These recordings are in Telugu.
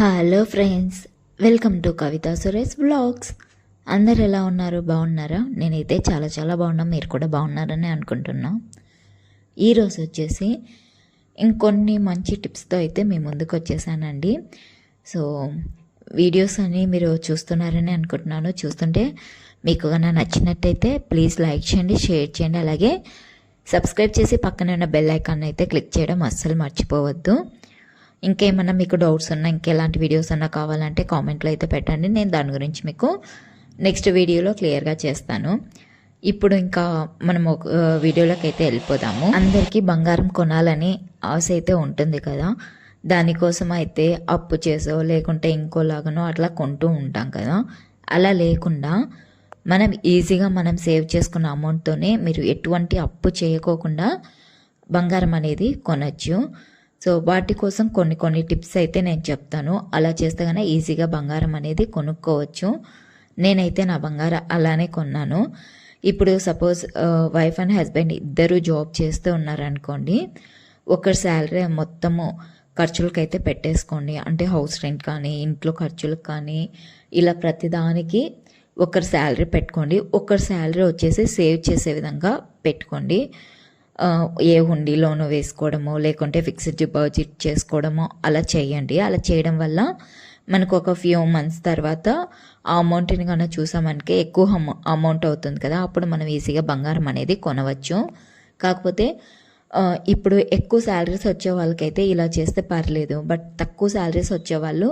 Hello friends welcome to Kavitha Suresh blogs అందరు ఎలా ఉన్నారు? బాగున్నారా? నేనైతే చాలా చాలా బాగున్నా. మీరు కూడా బాగున్నారని అనుకుంటున్నా. ఈరోజు వచ్చేసి ఇంకొన్ని మంచి టిప్స్తో అయితే మీ ముందుకు వచ్చేసానండి. సో వీడియోస్ అని మీరు చూస్తున్నారని అనుకుంటున్నాను. చూస్తుంటే మీకు కన్నా నచ్చినట్టయితే ప్లీజ్ లైక్ చేయండి షేర్ చేయండి. అలాగే సబ్స్క్రైబ్ చేసి పక్కనే ఉన్న బెల్ ఐకాన్ అయితే క్లిక్ చేయడం అస్సలు మర్చిపోవద్దు. ఇంకేమన్నా మీకు డౌట్స్ ఉన్నా ఇంకెలాంటి వీడియోస్ అన్నా కావాలంటే కామెంట్లో అయితే పెట్టండి. నేను దాని గురించి మీకు నెక్స్ట్ వీడియోలో క్లియర్గా చేస్తాను. ఇప్పుడు ఇంకా మనం ఒక వీడియోలోకి అయితే వెళ్ళిపోదాము. అందరికీ బంగారం కొనాలని ఆశ అయితే ఉంటుంది కదా. దానికోసం అయితే అప్పు చేసో లేకుంటే ఇంకోలాగనో అట్లా కొంటూ ఉంటాం కదా. అలా లేకుండా మనం ఈజీగా మనం సేవ్ చేసుకున్న అమౌంట్తోనే మీరు ఎటువంటి అప్పు చేయకోకుండా బంగారం అనేది కొనచ్చు. సో వాటి కోసం కొన్ని కొన్ని టిప్స్ అయితే నేను చెప్తాను. అలా చేస్తే కనుక ఈజీగా బంగారం అనేది కొనుక్కోవచ్చు. నేనైతే నా బంగారం అలానే కొన్నాను. ఇప్పుడు సపోజ్ వైఫ్ అండ్ హస్బెండ్ ఇద్దరు జాబ్ చేస్తూ ఉన్నారనుకోండి ఒకరి శాలరీ మొత్తము ఖర్చులకైతే పెట్టేసుకోండి. అంటే హౌస్ రెంట్ కానీ ఇంట్లో ఖర్చులకు కానీ ఇలా ప్రతిదానికి ఒకరి శాలరీ పెట్టుకోండి. ఒకరి శాలరీ వచ్చేసి సేవ్ చేసే విధంగా పెట్టుకోండి. ఏ హుండీలోనూ వేసుకోవడమో లేకుంటే ఫిక్స్డ్ డిపాజిట్ చేసుకోవడమో అలా చేయండి. అలా చేయడం వల్ల మనకు ఒక ఫ్యూ మంత్స్ తర్వాత ఆ అమౌంట్ని కన్నా చూసామనికే ఎక్కువ అమౌంట్ అవుతుంది కదా. అప్పుడు మనం ఈజీగా బంగారం అనేది కొనవచ్చు. కాకపోతే ఇప్పుడు ఎక్కువ శాలరీస్ వచ్చే వాళ్ళకైతే ఇలా చేస్తే పర్లేదు. బట్ తక్కువ శాలరీస్ వచ్చే వాళ్ళు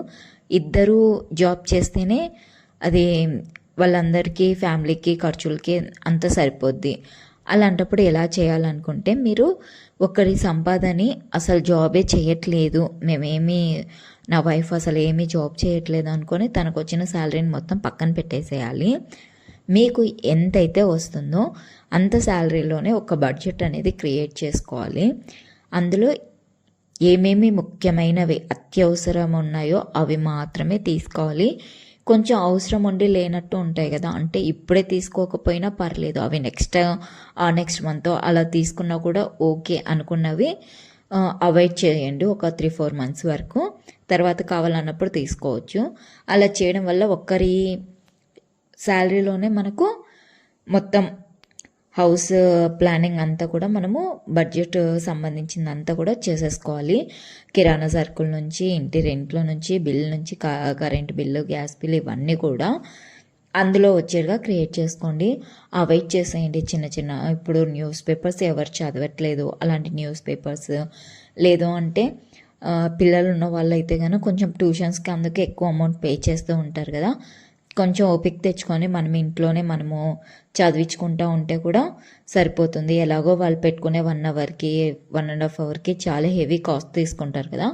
ఇద్దరు జాబ్ చేస్తేనే అది వాళ్ళందరికీ ఫ్యామిలీకి ఖర్చులకి అంత సరిపోద్ది. అలాంటప్పుడు ఎలా చేయాలనుకుంటే మీరు ఒకరి సంపాదని అసలు జాబే చేయట్లేదు మేమేమి నా వైఫ్ అసలు ఏమీ జాబ్ చేయట్లేదు అనుకొని తనకు వచ్చిన శాలరీని మొత్తం పక్కన పెట్టేసేయాలి. మీకు ఎంతైతే వస్తుందో అంత శాలరీలోనే ఒక బడ్జెట్ అనేది క్రియేట్ చేసుకోవాలి. అందులో ఏమేమి ముఖ్యమైనవి అత్యవసరం ఉన్నాయో అవి మాత్రమే తీసుకోవాలి. కొంచెం అవసరం ఉండి లేనట్టు ఉంటాయి కదా. అంటే ఇప్పుడే తీసుకోకపోయినా పర్లేదు. అవి నెక్స్ట్ ఆ నెక్స్ట్ మంత్ అలా తీసుకున్నా కూడా ఓకే అనుకున్నవి అవాయిడ్ చేయండి ఒక త్రీ ఫోర్ మంత్స్ వరకు. తర్వాత కావాలన్నప్పుడు తీసుకోవచ్చు. అలా చేయడం వల్ల ఒక్కరి శాలరీలోనే మనకు మొత్తం హౌస్ uh, ప్లానింగ్ అంతా కూడా మనము బడ్జెట్ uh, సంబంధించిందంతా కూడా చేసేసుకోవాలి. కిరాణా సరుకుల నుంచి ఇంటి రెంట్లో నుంచి బిల్ నుంచి కరెంట్ బిల్లు గ్యాస్ బిల్ ఇవన్నీ కూడా అందులో వచ్చేట్టుగా క్రియేట్ చేసుకోండి. అవాయిడ్ చేసేయండి చిన్న చిన్న. ఇప్పుడు న్యూస్ పేపర్స్ ఎవరు చదవట్లేదు అలాంటి న్యూస్ పేపర్స్ లేదు అంటే uh, పిల్లలు ఉన్న వాళ్ళు అయితే కనుక కొంచెం ట్యూషన్స్కి అందుకే ఎక్కువ అమౌంట్ పే చేస్తూ ఉంటారు కదా. కొంచెం ఓపిక తెచ్చుకొని మనం ఇంట్లోనే మనము చదివించుకుంటూ ఉంటే కూడా సరిపోతుంది. ఎలాగో వాళ్ళు పెట్టుకునే వన్ అవర్కి వన్ అండ్ హాఫ్ అవర్కి చాలా హెవీ కాస్ట్ తీసుకుంటారు కదా.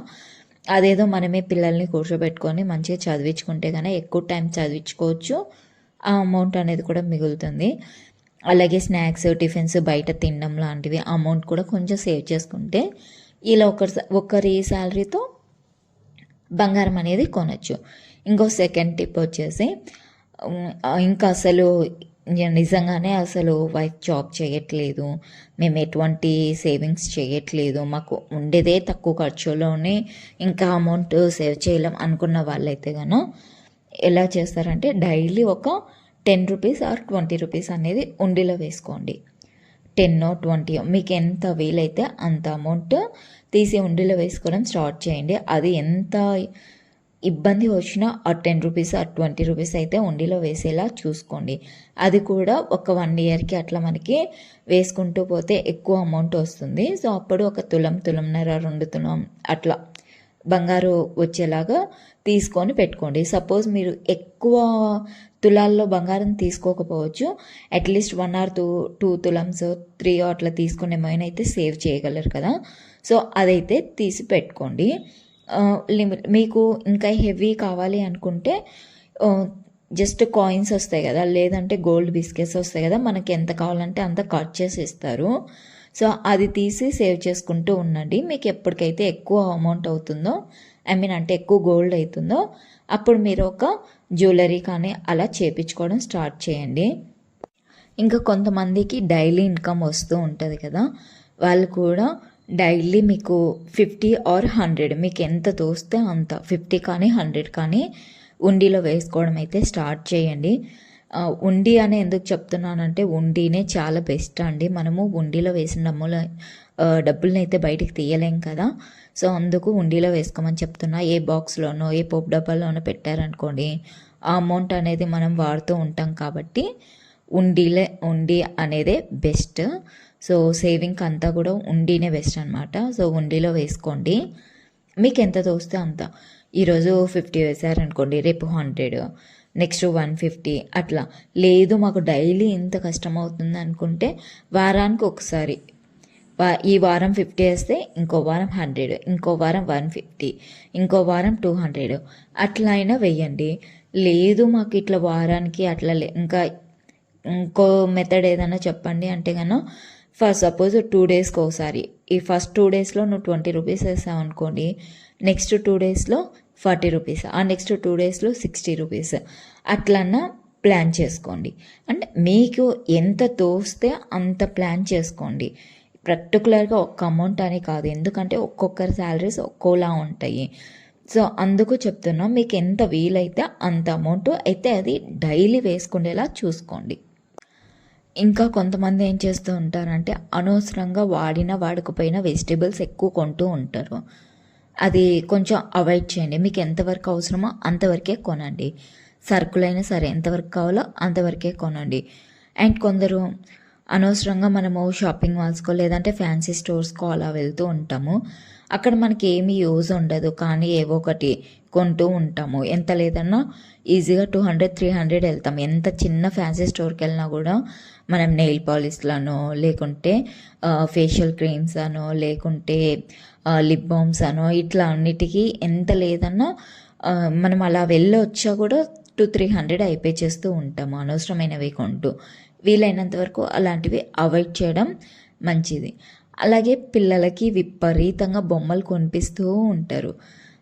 అదేదో మనమే పిల్లల్ని కూర్చోబెట్టుకొని మంచిగా చదివించుకుంటే కానీ ఎక్కువ టైం చదివించుకోవచ్చు. ఆ అమౌంట్ అనేది కూడా మిగులుతుంది. అలాగే స్నాక్స్ టిఫిన్స్ బయట తినడం లాంటివి అమౌంట్ కూడా కొంచెం సేవ్ చేసుకుంటే ఇలా ఒకరి ఒకరి శాలరీతో బంగారం అనేది కొనచ్చు. ఇంకో సెకండ్ టిప్ వచ్చేసి ఇంకా అసలు నిజంగానే అసలు వైఫ్ జాబ్ చేయట్లేదు. మేము ఎటువంటి సేవింగ్స్ చేయట్లేదు. మాకు ఉండేదే తక్కువ ఖర్చులోనే ఇంకా అమౌంట్ సేవ్ చేయలేం అనుకున్న వాళ్ళైతే గాను ఎలా చేస్తారంటే డైలీ ఒక ten rupees or twenty rupees అనేది ఉండిలో వేసుకోండి. టెన్ ట్వంటీ మీకు ఎంత వీలైతే అంత అమౌంట్ తీసి ఉండిలో వేసుకోవడం స్టార్ట్ చేయండి. అది ఎంత ఇబ్బంది వచ్చినా ఆ టెన్ రూపీస్ ఆ ట్వంటీ రూపీస్ అయితే ఉండిలో వేసేలా చూసుకోండి. అది కూడా ఒక వన్ ఇయర్కి అట్లా మనకి వేసుకుంటూ పోతే ఎక్కువ అమౌంట్ వస్తుంది. సో అప్పుడు ఒక తులం తులంన్నర రెండు తులం అట్లా బంగారు వచ్చేలాగా తీసుకొని పెట్టుకోండి. సపోజ్ మీరు ఎక్కువ తులాల్లో బంగారం తీసుకోకపోవచ్చు. At least one or two two తులమ్స్ three అట్లా తీసుకునే మైన్ అయితే సేవ్ చేయగలరు కదా. సో అదైతే తీసి పెట్టుకోండి. లిమిట్ మీకు ఇంకా హెవీ కావాలి అనుకుంటే జస్ట్ కాయిన్స్ వస్తాయి కదా లేదంటే గోల్డ్ బిస్కెట్స్ వస్తాయి కదా మనకి ఎంత కావాలంటే అంత కట్ చేసి ఇస్తారు. సో అది తీసి సేవ్ చేసుకుంటూ ఉండండి. మీకు ఎప్పటికైతే ఎక్కువ అమౌంట్ అవుతుందో ఐ మీన్ అంటే ఎక్కువ గోల్డ్ అవుతుందో అప్పుడు మీరు ఒక జ్యువెలరీ కానీ అలా చేపించుకోవడం స్టార్ట్ చేయండి. ఇంకా కొంతమందికి డైలీ ఇన్కమ్ వస్తూ ఉంటుంది కదా వాళ్ళు కూడా డైలీ మీకు ఫిఫ్టీ ఆర్ హండ్రెడ్ మీకు ఎంత తోస్తే అంత. ఫిఫ్టీ కానీ హండ్రెడ్ కానీ ఉండిలో వేసుకోవడం అయితే స్టార్ట్ చేయండి. ఉండి అని ఎందుకు చెప్తున్నానంటే ఉండినే చాలా బెస్ట్ అండి. మనము ఉండిలో వేసిన డమ్ముల ఆ, డబ్బుల్ని అయితే బయటికి తీయలేం కదా. సో అందుకు ఉండిలో వేసుకోమని చెప్తున్నా. ఏ బాక్స్లోనో ఏ పోపు డబ్బాలోనో పెట్టారనుకోండి ఆ అమౌంట్ అనేది మనం వాడుతూ ఉంటాం కాబట్టి ఉండిలే ఉండి అనేదే బెస్ట్ సో సేవింగ్ అంతా కూడా ఉండినే బెస్ట్ అనమాట సో ఉండిలో వేసుకోండి. మీకు ఎంత తోస్తే అంత. ఈరోజు ఫిఫ్టీ వేసారనుకోండి రేపు హండ్రెడ్ నెక్స్ట్ వన్ ఫిఫ్టీ అట్లా. లేదు మాకు డైలీ ఇంత కష్టం అవుతుంది అనుకుంటే వారానికి ఒకసారి. ఈ వారం ఫిఫ్టీ వేస్తే ఇంకో వారం హండ్రెడ్ ఇంకో వారం వన్ ఫిఫ్టీ ఇంకో వారం టూ హండ్రెడ్ అట్లా అయినా వెయ్యండి లేదు మాకు ఇట్లా వారానికి అట్లా లే- ఇంకా ఇంకో మెథడ్ ఏదైనా చెప్పండి అంటే గాను ఫస్ట్ సపోజ్ టూ డేస్కి ఒకసారి. ఈ ఫస్ట్ టూ డేస్లో నువ్వు ట్వంటీ రూపీస్ వేసావు అనుకోండి నెక్స్ట్ టూ డేస్లో ఫార్టీ రూపీస్ ఆ నెక్స్ట్ టూ డేస్లో సిక్స్టీ రూపీస్ అట్లన్నా ప్లాన్ చేసుకోండి. అంటే మీకు ఎంత తోస్తే అంత ప్లాన్ చేసుకోండి. పర్టికులర్గా ఒక్క అమౌంట్ అని కాదు. ఎందుకంటే ఒక్కొక్కరి శాలరీస్ ఒక్కోలా ఉంటాయి. సో అందుకు చెప్తున్నా మీకు ఎంత వీలైతే అంత అమౌంట్ అయితే అది డైలీ వేసుకునేలా చూసుకోండి. ఇంకా కొంతమంది ఏం చేస్తూ ఉంటారంటే అనవసరంగా వాడిన వాడకపోయినా వెజిటేబుల్స్ ఎక్కువ కొంటూ ఉంటారు. అది కొంచెం అవాయిడ్ చేయండి. మీకు ఎంతవరకు అవసరమో అంతవరకే కొనండి. సరుకులైనా సరే ఎంతవరకు కావాలో అంతవరకే కొనండి. అండ్ కొందరు అనవసరంగా మనము షాపింగ్ మాల్స్కో లేదంటే ఫ్యాన్సీ స్టోర్స్కో అలా వెళ్తూ ఉంటాము. అక్కడ మనకి ఏమీ యూజ్ ఉండదు. కానీ ఏవో ఒకటి కొంటూ ఉంటాము. ఎంత లేదన్నా ఈజీగా టూ హండ్రెడ్ త్రీ హండ్రెడ్ వెళ్తాం. ఎంత చిన్న ఫ్యాన్సీ స్టోర్కి వెళ్ళినా కూడా మనం నెయిల్ పాలిష్లనో లేకుంటే ఫేషియల్ క్రీమ్స్ అనో లేకుంటే లిప్ బామ్స్ అనో ఇట్లా అన్నిటికీ ఎంత లేదన్నా మనం అలా వెళ్ళొచ్చా కూడా టూ త్రీ హండ్రెడ్ అయిపోయి చేస్తూ ఉంటాము అనవసరమైనవి కొంటూ. వీలైనంత వరకు అలాంటివి అవాయిడ్ చేయడం మంచిది. అలాగే పిల్లలకి విపరీతంగా బొమ్మలు కొనిపిస్తూ ఉంటారు.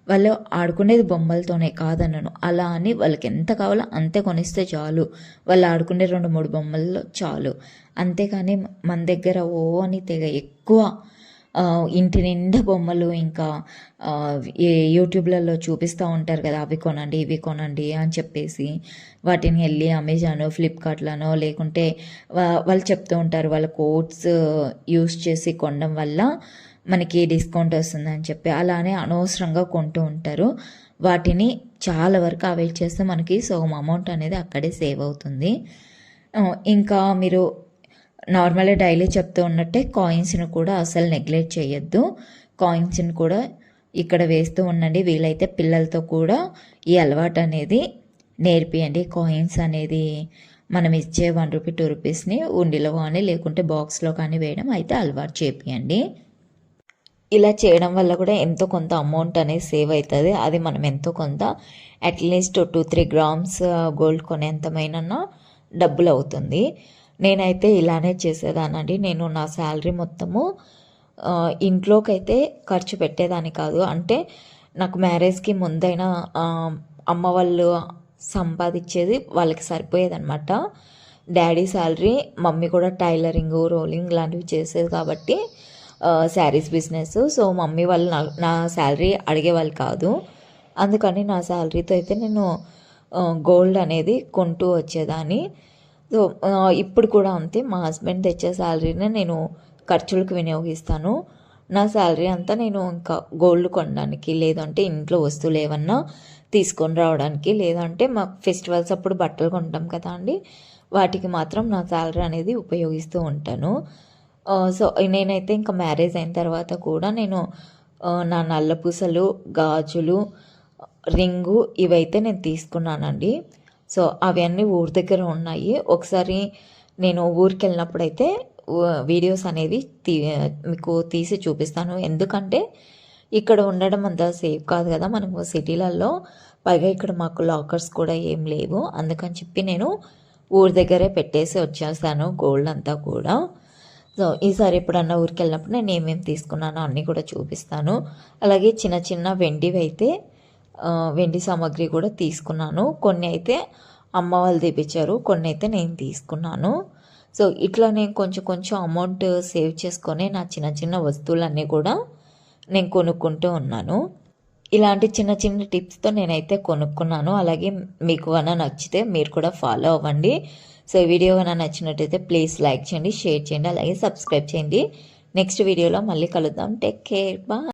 వాళ్ళు ఆడుకునేది బొమ్మలతోనే కాదన్నాను. అలా అని వాళ్ళకి ఎంత కావాలో అంతే కొనిస్తే చాలు. వాళ్ళు ఆడుకునే రెండు మూడు బొమ్మల్లో చాలు. అంతేకాని మన దగ్గర ఓ అని తెగ ఎక్కువ ఇంటి నిండా బొమ్మలు ఇంకా యూట్యూబ్లలో చూపిస్తూ ఉంటారు కదా అవి కొనండి ఇవి కొనండి అని చెప్పేసి వాటిని వెళ్ళి అమెజాన్ ఫ్లిప్కార్ట్లనో లేకుంటే వా- వాళ్ళు చెప్తూ ఉంటారు. వాళ్ళ కోడ్స్ యూస్ చేసి కొనడం వల్ల మనకి డిస్కౌంట్ వస్తుందని చెప్పి అలానే అనవసరంగా కొంటూ ఉంటారు. వాటిని చాలా వరకు అవాయిడ్ చేస్తే మనకి సగం అమౌంట్ అనేది అక్కడే సేవ్ అవుతుంది. ఇంకా మీరు నార్మల్గా డైలీ చెప్తూ ఉన్నట్టే కాయిన్స్ని కూడా అసలు నెగ్లెక్ట్ చేయొద్దు. కాయిన్స్ని కూడా ఇక్కడ వేస్తూ ఉండండి. వీలైతే పిల్లలతో కూడా ఈ అలవాటు అనేది నేర్పియండి. కాయిన్స్ అనేది మనం ఇచ్చే వన్ రూపీ టూ రూపీస్ని ఉండిలో కానీ లేకుంటే బాక్స్లో కానీ వేయడం అయితే అలవాటు చేపియండి. ఇలా చేయడం వల్ల కూడా ఎంతో కొంత అమౌంట్ అనేది సేవ్ అవుతుంది అది మనం ఎంతో కొంత at least two three grams gold కొనేంతమైనా డబ్బులు అవుతుంది. నేనైతే ఇలానే చేసేదానండి నేను నా శాలరీ మొత్తము ఇంట్లోకైతే ఖర్చు పెట్టేదాన్ని కాదు. అంటే నాకు మ్యారేజ్కి ముందైనా అమ్మ వాళ్ళు సంపాదించేది వాళ్ళకి సరిపోయేదన్నమాట. డాడీ శాలరీ మమ్మీ కూడా టైలరింగ్ రోలింగ్ లాంటివి చేసేది కాబట్టి శారీస్ బిజినెస్ సో మమ్మీ వాళ్ళు నా నా శాలరీ అడిగేవాళ్ళు కాదు. అందుకని నా శాలరీతో అయితే నేను గోల్డ్ అనేది కొంటూ వచ్చేదాన్ని. సో ఇప్పుడు కూడా అంతే. మా హస్బెండ్ తెచ్చే శాలరీనే నేను ఖర్చులకు వినియోగిస్తాను. నా శాలరీ అంతా నేను ఇంకా గోల్డ్ కొనడానికి లేదంటే ఇంట్లో వస్తువులు ఏమన్నా తీసుకొని రావడానికి లేదంటే మా ఫెస్టివల్స్ అప్పుడు బట్టలు కొంటాం కదా అండి. వాటికి మాత్రం నా శాలరీ అనేది ఉపయోగిస్తూ ఉంటాను. సో నేనైతే ఇంకా మ్యారేజ్ అయిన తర్వాత కూడా నేను నా నల్ల పూసలు గాజులు రింగు ఇవైతే నేను తీసుకున్నానండి. సో అవన్నీ ఊరి దగ్గర ఉన్నాయి. ఒకసారి నేను ఊరికి వెళ్ళినప్పుడైతే వీడియోస్ అనేవి తీ మీకు తీసి చూపిస్తాను. ఎందుకంటే ఇక్కడ ఉండడం అంత సేఫ్ కాదు కదా మనకు సిటీలలో. పైగా ఇక్కడ మాకు లాకర్స్ కూడా ఏం లేవు. అందుకని చెప్పి నేను ఊరి దగ్గరే పెట్టేసి వచ్చేసాను గోల్డ్ అంతా కూడా. సో ఈసారి ఎప్పుడన్నా ఊరికి వెళ్ళినప్పుడు నేను ఏమేమి తీసుకున్నానో అన్నీ కూడా చూపిస్తాను. అలాగే చిన్న చిన్న వెండివి అయితే వెండి సామాగ్రి కూడా తీసుకున్నాను. కొన్ని అయితే అమ్మ వాళ్ళు తెప్పించారు కొన్ని అయితే నేను తీసుకున్నాను. సో ఇట్లా నేను కొంచెం కొంచెం అమౌంట్ సేవ్ చేసుకొని నా చిన్న చిన్న వస్తువులన్నీ కూడా నేను కొనుక్కుంటూ ఉన్నాను. ఇలాంటి చిన్న చిన్న టిప్స్తో నేనైతే కొనుక్కున్నాను. అలాగే మీకు కన్నా నచ్చితే మీరు కూడా ఫాలో అవ్వండి. సో ఈ వీడియో కన్నా నచ్చినట్టయితే ప్లీజ్ లైక్ చేయండి షేర్ చేయండి అలాగే సబ్స్క్రైబ్ చేయండి. నెక్స్ట్ వీడియోలో మళ్ళీ కలుద్దాం. Take care. బాయ్.